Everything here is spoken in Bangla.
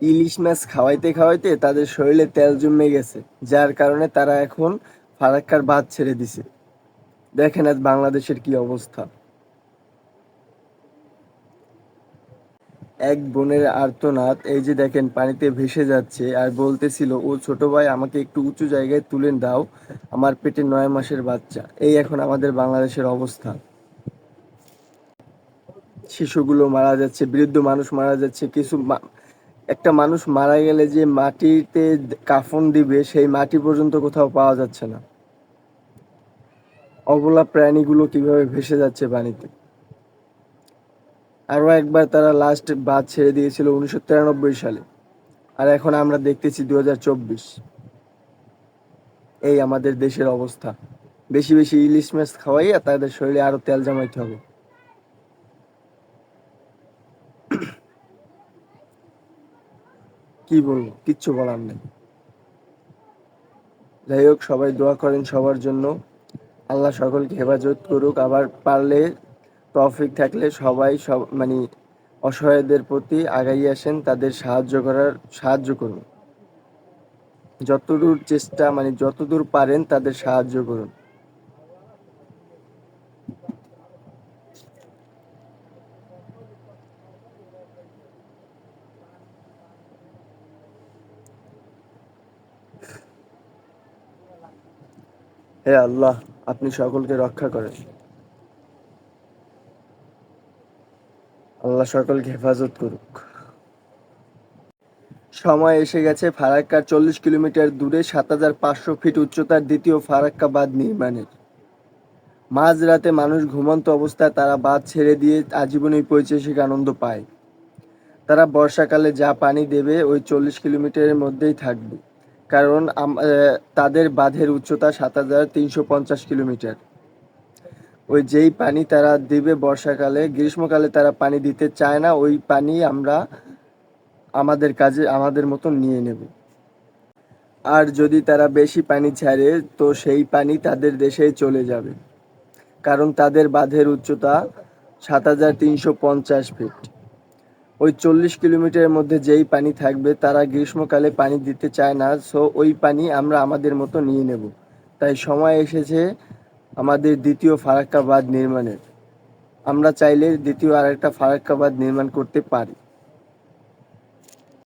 ইলিশ মাছ খাওয়াইতে খাওয়াইতে তাদের শরীরে তেল জমে গেছে, যার কারণে তারা এখন ফারাক্কার বাদ ছেড়ে দিছে। দেখেন আজ বাংলাদেশের কি অবস্থা। এক বোনের আর্তনাদ, এই যে দেখেন পানিতে ভেসে যাচ্ছে, আর বলতেছিল, ও ছোট ভাই, আমাকে একটু উঁচু জায়গায় তুলে দাও, আমার পেটে নয় মাসের বাচ্চা। এই এখন আমাদের বাংলাদেশের অবস্থা। শিশুগুলো মারা যাচ্ছে, বৃদ্ধ মানুষ মারা যাচ্ছে, কিছু একটা মানুষ মারা গেলে যে মাটিতে কাফন দিবে, সেই মাটি পর্যন্ত কোথাও পাওয়া যাচ্ছে না। অবলা প্রাণীগুলো কীভাবে ভেসে যাচ্ছে পানিতে? আরও একবার তারা লাস্ট বাদ ছেড়ে দিয়েছিল উনিশশো তিরানব্বই সালে, আর এখন আমরা দেখতেছি দু হাজার চব্বিশ। এই আমাদের দেশের অবস্থা। বেশি বেশি ইলিশ মাছ খাওয়াইয়া তাদের শরীরে আরও তেল জমাইতে হবে। কি বলব কিচ্ছু বলার নেই। যাই হোক, সবাই দোয়া করেন সবার জন্য। আল্লাহ সকলকে হেফাজত করুক। আবার পারলে, তৌফিক থাকলে সবাই সব মানে অসহায়দের প্রতি আগাই আসেন, তাদের সাহায্য করার, সাহায্য করুন। যতদূর চেষ্টা মানে যতদূর পারেন, তাদের সাহায্য করুন। হে আল্লাহ, আপনি সকলকে রক্ষা করেন। আল্লাহ সকলকে হেফাজত করুক। সময় এসে গেছে ফারাক্কার চল্লিশ কিলোমিটার দূরে সাত হাজার পাঁচশো ফিট উচ্চতার দ্বিতীয় ফারাক্কা বাঁধ নির্মাণের। মাঝরাতে মানুষ ঘুমন্ত অবস্থায় তারা বাঁধ ছেড়ে দিয়ে আজীবনই পৈচেসিক আনন্দ পায়। তারা বর্ষাকালে যা পানি দেবে ওই চল্লিশ কিলোমিটারের মধ্যেই থাকবে। কারণ তাদের বাঁধের উচ্চতা সাত হাজার তিনশো পঞ্চাশ কিলোমিটার। ওই যেই পানি তারা দিবে বর্ষাকালে, গ্রীষ্মকালে তারা পানি দিতে চায় না, ওই পানি আমরা আমাদের কাজে, আমাদের মতন নিয়ে নেব। আর যদি তারা বেশি পানি ছাড়ে, তো সেই পানি তাদের দেশেই চলে যাবে। কারণ তাদের বাঁধের উচ্চতা সাত হাজার তিনশো পঞ্চাশ ফিট। ওই চল্লিশ কিলোমিটারের মধ্যে যেই পানি থাকবে, তারা গ্রীষ্মকালে পানি দিতে চায় না, সো ওই পানি আমরা আমাদের মতো নিয়ে নেব। তাই সময় এসেছে আমাদের দ্বিতীয় ফারাক্কাবাদ নির্মাণের। আমরা চাইলে দ্বিতীয় আরেকটা ফারাক্কা বাঁধ নির্মাণ করতে পারি।